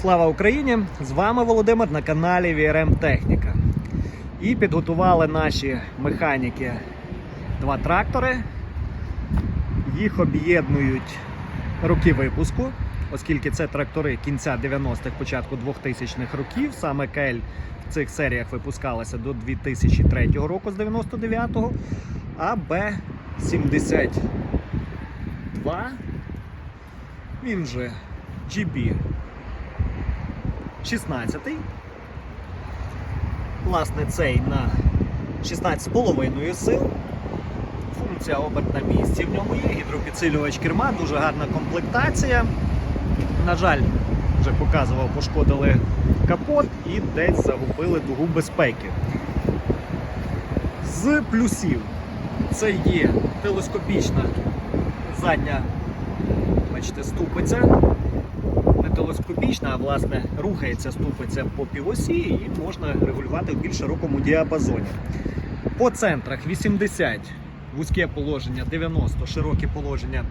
Слава Україні! З вами Володимир на каналі VRM Техніка. І підготували наші механіки два трактори. Їх об'єднують роки випуску, оскільки це трактори кінця 90-х, початку 2000-х років. Саме КЛ в цих серіях випускалася до 2003 року з 99-го, а Б-72 він же GB 16. Власне, цей на 16,5 сил. Функція оберт на місці в ньому є, гідропідсилювач керма, дуже гарна комплектація. На жаль, вже показував, пошкодили капот і десь загубили дугу безпеки. З плюсів це є телескопічна задня, бачите, ступиця. Не телескопічна, а власне рухається ступиця по півосі і можна регулювати в більш широкому діапазоні. По центрах 80 вузьке положення, 90 широке положення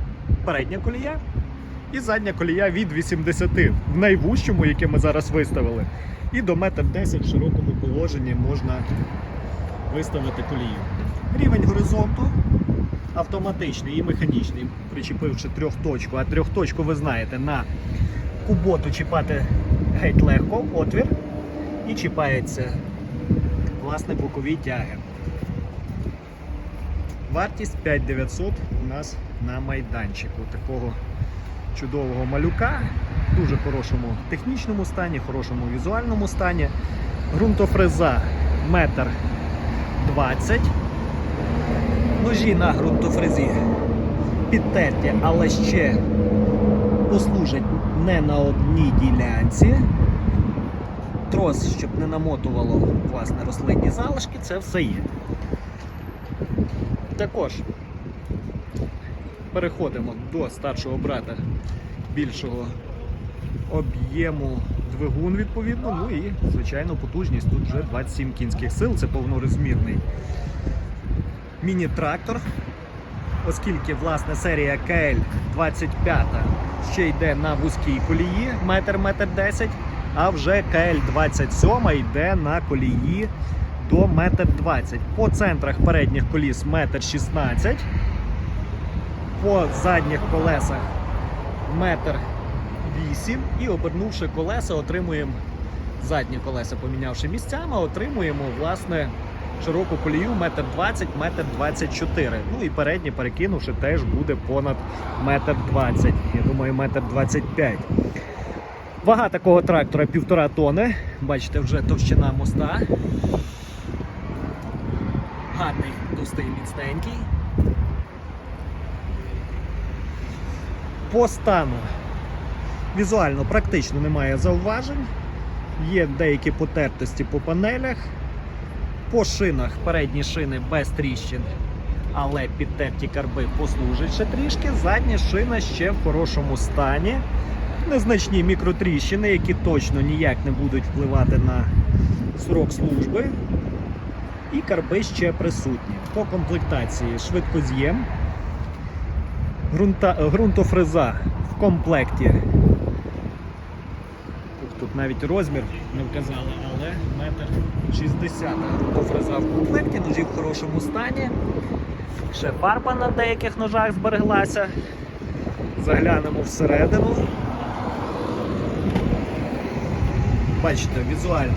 передня колія. І задня колія від 80 в найвужчому, яке ми зараз виставили. І до 1,10 м в широкому положенні можна виставити колію. Рівень горизонту автоматичний і механічний, причепивши трьохточку. А трьохточку ви знаєте, на куботу чіпати геть легко, отвір, і чіпається власне бокові тяги. Вартість 5900 у нас на майданчику такого чудового малюка, в дуже хорошому технічному стані, хорошому візуальному стані. Ґрунтофреза метр 20. Ножі на ґрунтофрезі підтерті, але ще послужать не на одній ділянці. Трос, щоб не намотувало власне рослинні залишки, це все є. Також переходимо до старшого брата більшого об'єму двигун, відповідно. Ну і, звичайно, потужність тут вже 27 кінських сил, це повнорозмірний міні-трактор. Оскільки власне серія КЛ 25 ще йде на вузькій колії, метр метр 10, а вже КЛ 27 йде на колії до метр 20. По центрах передніх коліс метр 16, по задніх колесах метр 8 і обернувши колеса, отримуємо задні колеса, помінявши місцями, отримуємо власне широку колію метр 20, метр 24. Ну і передні перекинувши теж буде понад метр 20. Я думаю, метр 25. Вага такого трактора півтора тони. Бачите, вже товщина моста. Гарний, товстий, міцненький. По стану візуально практично немає зауважень. Є деякі потертості по панелях. По шинах передні шини без тріщин, але підтерті карби послужать ще трішки. Задня шина ще в хорошому стані. Незначні мікротріщини, які точно ніяк не будуть впливати на срок служби. І карби ще присутні. По комплектації швидкоз'єм, ґрунтофреза в комплекті. Тут навіть розмір не вказали, але метр 60 ґрунтофреза в комплекті, ножі в хорошому стані. Ще фарба на деяких ножах збереглася. Заглянемо всередину. Бачите, візуально.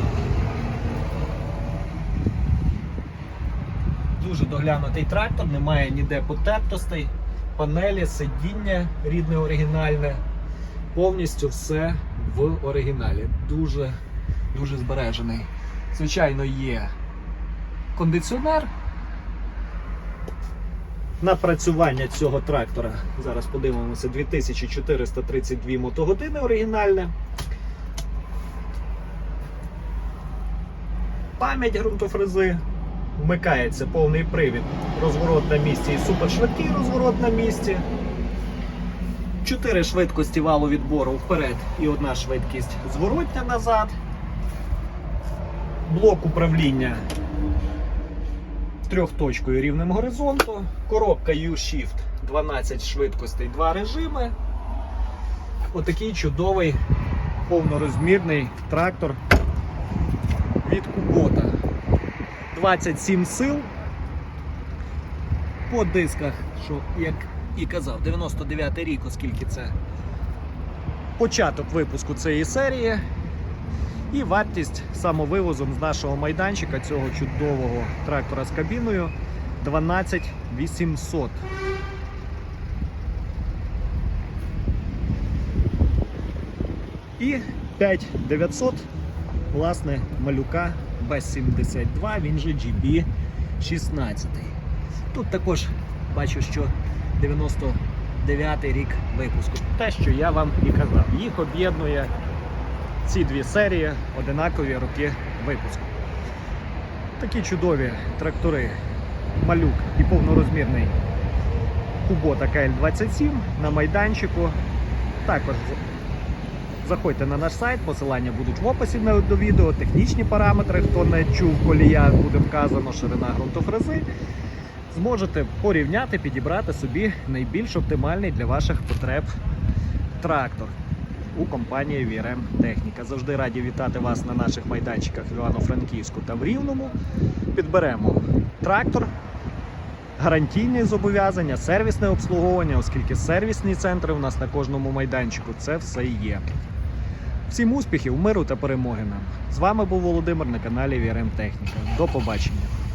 Дуже доглянутий трактор, немає ніде потертостей, панелі, сидіння рідне оригінальне. Повністю все в оригіналі. Дуже, дуже збережений. Звичайно, є кондиціонер. Напрацювання цього трактора. Зараз подивимося 2432 мотогодини оригінальне. Пам'ять ґрунтофрези. Вмикається повний привід. Розворот на місці і супершвидкий розворот на місці. Чотири швидкості валу відбору вперед і одна швидкість зворотня назад. Блок управління трьохточкою рівнем горизонту. Коробка U-Shift 12 швидкостей, два режими. Отакий чудовий повнорозмірний трактор від Кубота. 27 сил по дисках, що як і казав, 99 й рік, оскільки це початок випуску цієї серії. І вартість самовивозом з нашого майданчика цього чудового трактора з кабіною 12 800. І 5900 власне малюка без 72, він же GB 16. Тут також бачу, що 99 рік випуску. Те, що я вам і казав, їх об'єднує ці дві серії одинакові роки випуску. Такі чудові трактори малюк і повнорозмірний Кубота КЛ-27 на майданчику. Також заходьте на наш сайт, посилання будуть в описі до відео, технічні параметри, хто не чув колія, буде вказано ширина ґрунтофрези. Зможете порівняти, підібрати собі найбільш оптимальний для ваших потреб трактор у компанії VRM Техніка. Завжди раді вітати вас на наших майданчиках в Івано-Франківську та в Рівному. Підберемо трактор, гарантійні зобов'язання, сервісне обслуговування, оскільки сервісні центри у нас на кожному майданчику це все є. Всім успіхів, миру та перемоги нам! З вами був Володимир на каналі VRM Техніка. До побачення!